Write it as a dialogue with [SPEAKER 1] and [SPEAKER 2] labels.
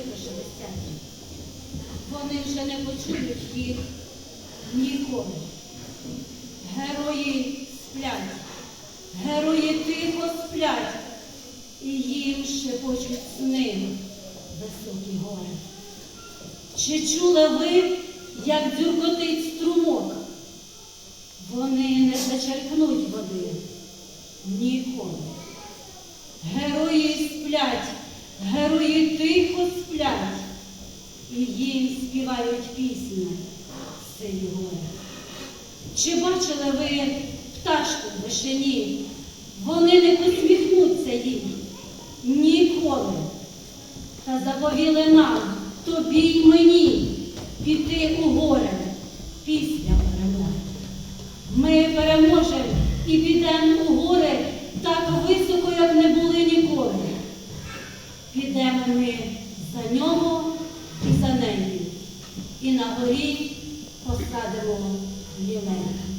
[SPEAKER 1] випишилися. Вони вже не почують їх ніколи. Герої сплять, герої тихо сплять, і їм шепочуть сни високі гори. Чи чули ви, як дзюркотить струмок? Вони не зачерпнуть води ніколи. Герої сплять, герої тихо сплять, і їм співають пісні сині гори. Чи бачили ви пташку в вишені? Вони не посміхнуться їм ніколи. Та заповіли нам, тобі й мені, піти у горе після перемоги. Ми переможемо і підемо у гори так високо, як не були ніколи. Підемо ми і на горі посадимо вінець.